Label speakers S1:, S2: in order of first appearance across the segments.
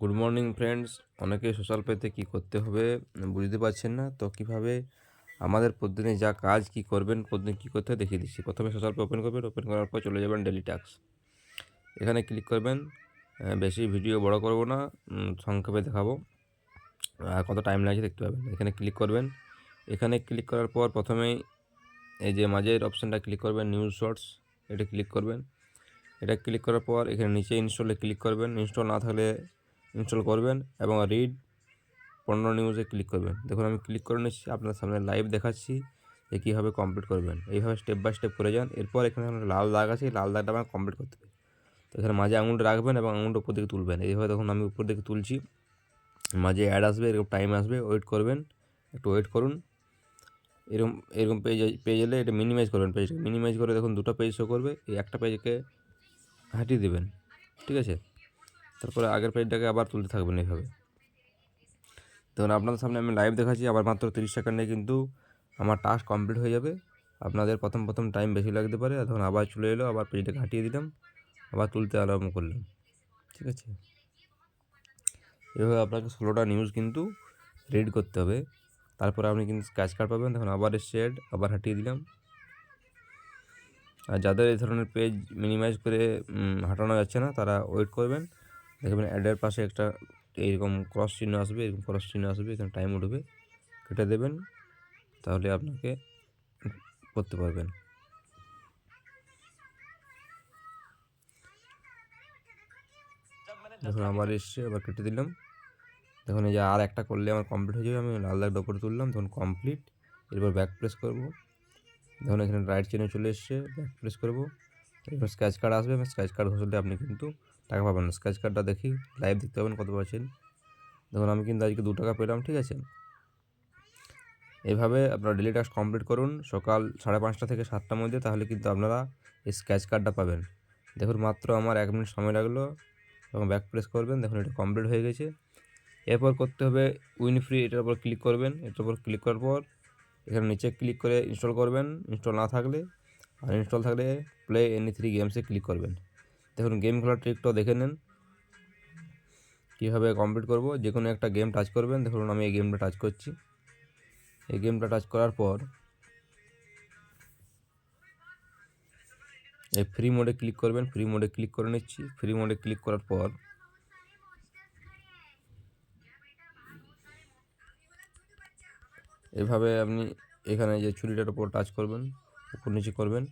S1: Good morning friends অনেকে social পেতে কি করতে হবে বুঝতে পারছেন না। তো কীভাবে আমাদের প্রতিদিনে যা কাজ কি করবেন, প্রতিদিন কী করতে হয় দেখিয়ে দিচ্ছি। প্রথমে সোশ্যাল পে ওপেন করবেন ওপেন করার পর চলে যাবেন ডেলি টাস্ক এখানে ক্লিক করবেন বেশি ভিডিও বড় করব না সংক্ষেপে দেখাবো। আর কত টাইম লাগছে দেখতে পাবেন। এখানে ক্লিক করবেন। এখানে ক্লিক করার পর প্রথমেই এই যে মাঝের অপশানটা ক্লিক করবেন নিউজ শর্টস এটা ক্লিক করবেন। এটা ক্লিক করার পর এখানে নিচে ইনস্টলে ক্লিক করবেন। ইনস্টল না থাকলে ইনস্টল করবেন এবং রিড পনেরো নিউজে ক্লিক করবেন। দেখুন, আমি ক্লিক করে নিচ্ছি, আপনার সামনে লাইভ দেখাচ্ছি যে কীভাবে কমপ্লিট করবেন। এইভাবে স্টেপ বাই স্টেপ করে যান। এরপর এখানে লাল দাগ আছে লাল দাগটা আমার কমপ্লিট করতে হবে। তো এখানে মাঝে আঙুলটা রাখবেন এবং আঙুলটা উপর দিকে তুলবেন। এইভাবে দেখুন, আমি উপর দিকে তুলছি। মাঝে অ্যাড আসবে, এরকম টাইম আসবে ওয়েট করবেন, একটু ওয়েট করুন। এরকম এরকম পেজ পেজ এলে এটা মিনিমাইজ করবেন পেজটা মিনিমাইজ করে দেখুন, দুটো পেজ শো করবে, এই একটা পেজকে হাঁটিয়ে দেবেন। ঠিক আছে? তারপরে আগের পেজটাকে আবার তুলতে থাকবেন এইভাবে। দেখুন আপনাদের সামনে আমি লাইভ দেখাচ্ছি, আবার মাত্র তিরিশ সেকেন্ডে কিন্তু আমার টাস্ক কমপ্লিট হয়ে যাবে। আপনাদের প্রথম প্রথম টাইম বেশি লাগতে পারে। তখন আবার চলে এলো, আবার পেজটাকে হাঁটিয়ে দিলাম, আবার তুলতে আরম্ভ করলাম। ঠিক আছে? এভাবে আপনাকে ষোলোটা নিউজ কিন্তু রিড করতে হবে। তারপরে আপনি কিন্তু স্ক্যাচ কার্ড পাবেন। তখন আবার শেড আবার হাঁটিয়ে দিলাম। আর যাদের এই ধরনের পেজ মিনিমাইজ করে হাঁটানো যাচ্ছে না, তারা ওয়েট করবেন। দেখবেন অ্যাডের পাশে একটা এইরকম ক্রস চিহ্ন আসবে, এরকম ক্রস চিহ্ন আসবে, এখানে টাইম উঠবে। কেটে দেবেন, তাহলে আপনাকে করতে পারবেন। দেখুন, আমার এসছে, এবার কেটে দিলাম। দেখুন, এই যে আর একটা করলে আমার কমপ্লিট হয়ে যাবে, আমি লাল দাগটা উপরে তুললাম, তখন কমপ্লিট এরপর ব্যাক প্রেস করব। দেখুন, এখানে রাইট চেনে চলে এসছে ব্যাক প্রেস করব। এরপর স্ক্র্যাচ কার্ড আসবে এবং স্ক্র্যাচ কার্ড ঘষলে আপনি কিন্তু টাকা পাবেন না। স্ক্র্যাচ কার্ডটা দেখি লাইভ দেখতে পাবেন কত পাচ্ছেন দেখুন, আমি কিন্তু আজকে দু টাকা পেলাম, ঠিক আছে? এভাবে আপনারা ডেলি টাস্ক কমপ্লিট করুন, সকাল সাড়ে পাঁচটা থেকে সাতটার মধ্যে, তাহলে কিন্তু আপনারা এই স্ক্র্যাচ কার্ডটা পাবেন। দেখুন, মাত্র আমার এক মিনিট সময় লাগল, এবং ব্যাক প্রেস করবেন, দেখুন এটা কমপ্লিট হয়ে গেছে। এরপর করতে হবে উইন ফ্রি এটার উপর ক্লিক করবেন, এটার উপর ক্লিক করার পর, এখানে নিচে ক্লিক করে ইনস্টল করবেন। ইনস্টল না থাকলে আর ইনস্টল থাকলে প্লে এনি থ্রি গেমসে ক্লিক করবেন। দেখুন গেম খেলার ট্রিকটাও দেখে নেন। কীভাবে কমপ্লিট করব? যে কোনো একটা গেম টাচ করবেন। দেখুন আমি এই গেমটা টাচ করছি। এই গেমটা টাচ করার পর এই ফ্রি মোডে ক্লিক করবেন। ফ্রি মোডে ক্লিক করে নিচ্ছি। ফ্রি মোডে ক্লিক করার পর এভাবে আপনি এখানে যে ছুরিটার উপর টাচ করবেন। উপর নিচে করবেন।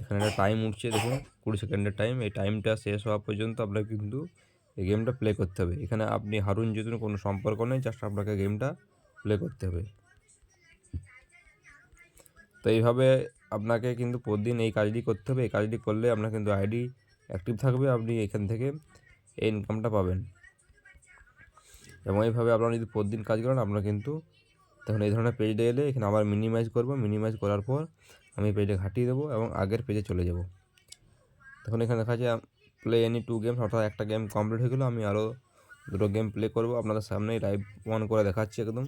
S1: এখানে একটা টাইম উঠছে, দেখুন, কুড়ি সেকেন্ডের টাইম এই টাইমটা শেষ হওয়া পর্যন্ত আপনাকে কিন্তু এই গেমটা প্লে করতে হবে। এখানে আপনি হারুন জিতুন কোনো সম্পর্ক নেই জাস্ট আপনাকে গেমটা প্লে করতে হবে। তো এইভাবে আপনাকে কিন্তু প্রতিদিন এই কাজটি করতে হবে। এই কাজটি করলে আপনার কিন্তু আইডি অ্যাক্টিভ থাকবে, আপনি এখান থেকে এই ইনকামটা পাবেন। এবং এইভাবে আপনারা যদি প্রতিদিন কাজ করেন, আপনারা কিন্তু তখন এই ধরনের পেজটা এলে এখানে আবার মিনিমাইজ করব। মিনিমাইজ করার পর আমি পেজটা ঘাটিয়ে দেবো এবং আগের পেজে চলে যাব। তখন এখানে দেখা যায় প্লে এনি টু গেমস অর্থাৎ একটা গেম কমপ্লিট হয়ে গেলো, আমি আরও দুটো গেম প্লে করব। আপনাদের সামনেই লাইভ অন করে দেখাচ্ছি একদম।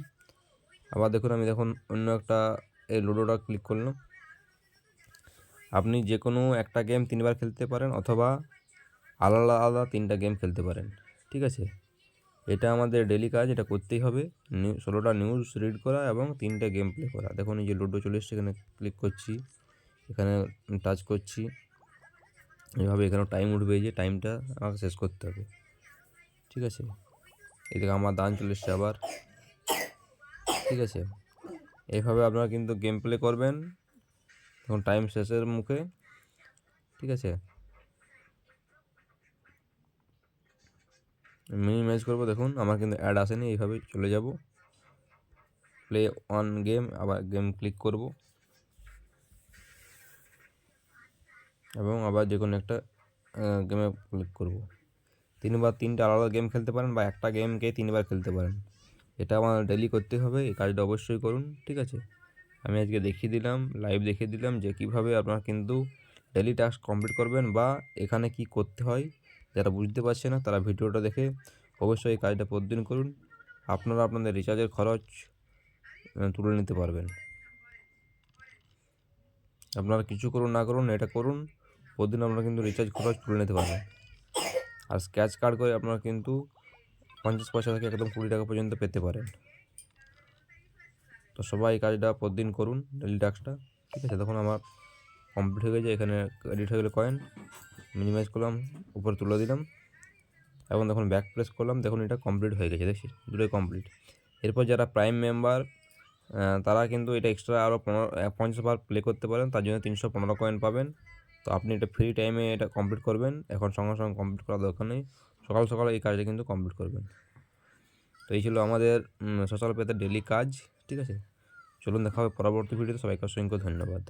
S1: আবার দেখুন, আমি দেখুন অন্য একটা এই লুডোটা ক্লিক করলাম, আপনি যে কোনো একটা গেম তিনবার খেলতে পারেন অথবা আলাদা আলাদা তিনটা গেম খেলতে পারেন। ঠিক আছে? এটা আমাদের ডেলি কাজ, এটা করতেই হবে। ষোলোটা নিউজ রিড করা এবং তিনটে গেম প্লে করা। দেখুন এই যে লুডো চলে এসছে, এখানে ক্লিক করছি, এখানে টাচ করছি। এভাবে এখানেও টাইম উঠবে যে টাইমটা আমাকে শেষ করতে হবে। ঠিক আছে? এদিকে আমার দান চলে এসছে আবার। ঠিক আছে? এইভাবে আপনারা কিন্তু গেম প্লে করবেন। এখন টাইম শেষের মুখে। ঠিক আছে? মিনিমাইজ করব, দেখুন, আমার কিন্তু অ্যাড আসেনি এইভাবে চলে যাব। প্লে অন গেম আবার গেম ক্লিক করব। এবং আবার যে কোনো একটা গেমে ক্লিক করব। তিনবার তিনটা আলাদা গেম খেলতে পারেন বা একটা গেমকে তিনবার খেলতে পারেন। এটা আমার ডেলি করতে হবে, এই কাজটা অবশ্যই করুন, ঠিক আছে? আমি আজকে দেখিয়ে দিলাম লাইভ দেখিয়ে দিলাম যে কীভাবে আপনারা কিন্তু ডেলি টাস্ক কমপ্লিট করবেন বা এখানে কি করতে হয়। যারা বুঝতে পারছে না, তারা ভিডিওটা দেখে অবশ্যই এই কাজটা প্রতিদিন করুন। আপনারা আপনাদের রিচার্জের খরচ তুলে নিতে পারবেন। আপনারা কিছু করুন, না করুন, এটা করুন, প্রতিদিন আপনারা কিন্তু রিচার্জ খরচ তুলে নিতে পারবেন। আর স্ক্র্যাচ কার্ড করে আপনারা কিন্তু পঞ্চাশ পয়সা থেকে একদম কুড়ি টাকা পর্যন্ত পেতে পারেন। তো সবাই এই কাজটা প্রতিদিন করুন ডেলি টাস্কটা ঠিক আছে তখন আমার কমপ্লিট হয়ে গেছে, এখানে এডিট হয়ে গেলে কয়েন মিনিমাইজ করলাম, উপরে তুলে দিলাম এবং দেখুন ব্যাক প্রেস করলাম, দেখুন এটা কমপ্লিট হয়ে গেছে, দেখছি দুটোই কমপ্লিট এরপর যারা প্রাইম মেম্বার তারা কিন্তু এটা এক্সট্রা আরও পনেরো পঞ্চাশ বার প্লে করতে পারেন, তার জন্য তিনশো পনেরো কয়েন পাবেন। তো আপনি এটা ফ্রি টাইমে এটা কমপ্লিট করবেন, এখন সঙ্গে সঙ্গে কমপ্লিট করার দরকার নেই, সকাল সকাল এই কাজটা কিন্তু কমপ্লিট করবেন। তো এই ছিল আমাদের সোশ্যাল পেতে ডেলি কাজ, ঠিক আছে? চলুন দেখা হবে পরবর্তী ভিডিওতে সবাইকে অসংখ্য ধন্যবাদ।